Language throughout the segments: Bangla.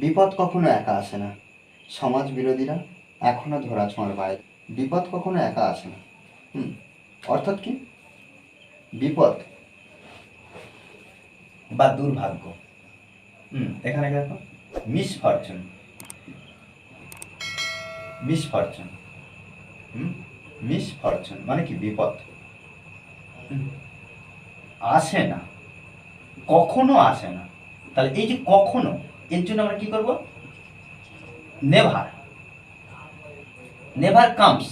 বিপদ কখনো একা আসে না। সমাজ বিরোধীরা এখনও ধরা ছোঁয়ার বাইরে। বিপদ কখনো একা আসে না। হুম, অর্থাৎ কি? বিপদ বা দুর্ভাগ্য। হুম, এখানে দেখো? Miss fortune miss fortune hmm miss fortune মানে কি? বিপদ। আসে না। কখনো আসে না। তাহলে এই যে কখনো এর জন্য আমরা কি করব? Never never comes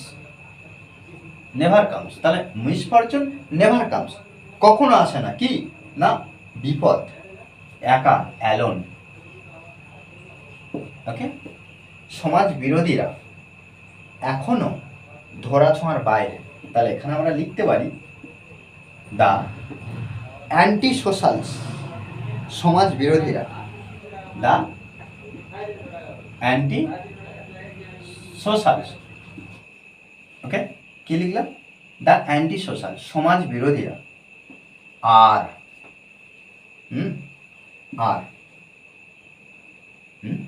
never comes তাহলে মিসফরচুন নেভার কামস কখনো আসে না, কি? না, বিপদ। একা অ্যালোন ওকে সমাজ বিরোধীরা এখনও ধরা ছোঁয়ার বাইরে। তাহলে এখানে আমরা লিখতে পারি দা অ্যান্টি সোশ্যালস সমাজ বিরোধীরা দা অ্যান্টি সোশ্যালস ওকে কি লিখলাম? দ্য অ্যান্টি সোশ্যাল সমাজ বিরোধীরা। আর। হুম? আর। হুম?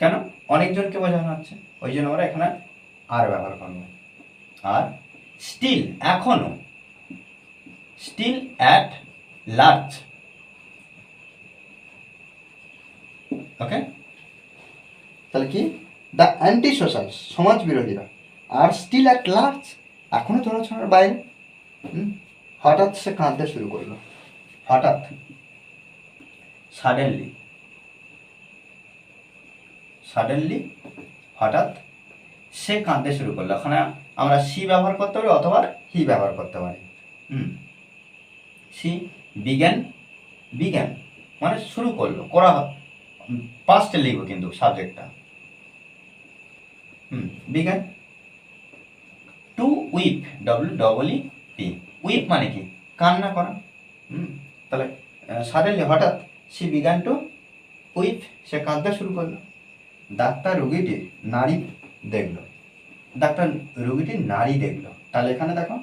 কেন? অনেকজনকে বোঝানো হচ্ছে। ওই জন্য আমরা এখানে আর ব্যবহার করব। আর স্টিল এখনও। স্টিল অ্যাট লার্জ ওকে তাহলে কি? দ্য অ্যান্টি সোশ্যাল সমাজ বিরোধীরা আর স্টিল অ্যাট লার্জ এখনও ধরা ছোঁয়ার বাইরে হঠাৎ সে কাঁদতে শুরু করল। হঠাৎ। সাডেনলি সাডেনলি হঠাৎ সে কাঁদতে শুরু করল। ওখানে আমরা সি ব্যবহার করতে পারি অথবা হি ব্যবহার করতে পারি। হুম? সি বিজ্ঞান বিজ্ঞান মানে শুরু করল, করা পাস্টে লিখব কিন্তু সাবজেক্টটা হুম বিজ্ঞান to weep W double E P weep মানে কি? কান্না করা। হুম, তাহলে সাডেনলি হঠাৎ সে বিজ্ঞান টু উইপ সে কাঁদতে শুরু করল। ডাক্তার রুগীটির নারী দেখল। ডাক্তার রুগীটির নারী দেখল। তাহলে এখানে দেখো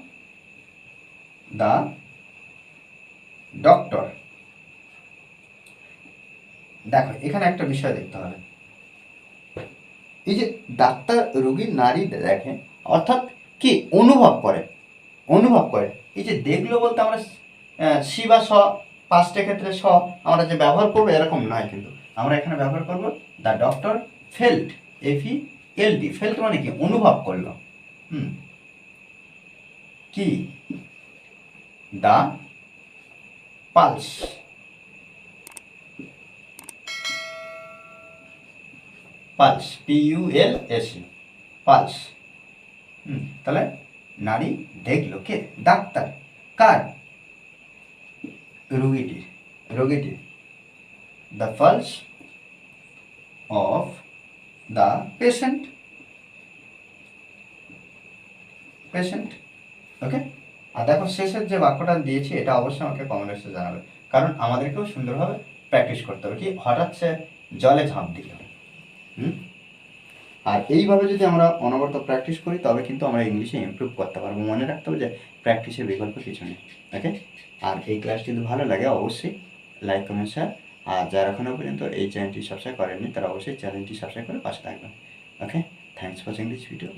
দা ডক্টর দেখো, এখানে একটা বিষয় দেখতে হবে। এই যে ডাক্তার রোগীর নারী দেখে, অর্থাৎ কি অনুভব করে? অনুভব করে। এই যে দেখল বলতে আমরা সি বা স, পাঁচটা ক্ষেত্রে স, আমরা যে ব্যবহার করব এরকম নয় কিন্তু। আমরা এখানে ব্যবহার করব the doctor felt F L D felt মানে কি? অনুভব করল। হুম। কি? The pulse pulse P U L S pulse. হুম, তাহলে নারী দেখল কে? ডাক্তার। কার? রোগীটির রোগীটির। The pulse of the patient patient okay আর দেখো শেষের যে বাক্যটা দিয়েছি, এটা অবশ্যই আমাকে কমেন্ট জানাবে। কারণ আমাদেরকেও সুন্দরভাবে প্র্যাকটিস করতে হবে। কি? হঠাৎ সে জলে ঝাঁপ দিল। আর এইভাবে যদি আমরা অনবরত প্র্যাকটিস করি, তবে কিন্তু আমরা ইংলিশে ইম্প্রুভ করতে পারব। মনে রাখতে হবে যে প্র্যাকটিসের বিকল্প কিছু নেই ওকে আর এই ক্লাস কিন্তু ভালো লাগে, অবশ্যই লাইক কমেন্ট শেয়ার আর যারা এখনও পর্যন্ত এই চ্যানেলটি সাবস্ক্রাইব করেননি, তারা অবশ্যই চ্যানেলটি সাবস্ক্রাইব করে পাশে থাকবেন okay thanks for watching this video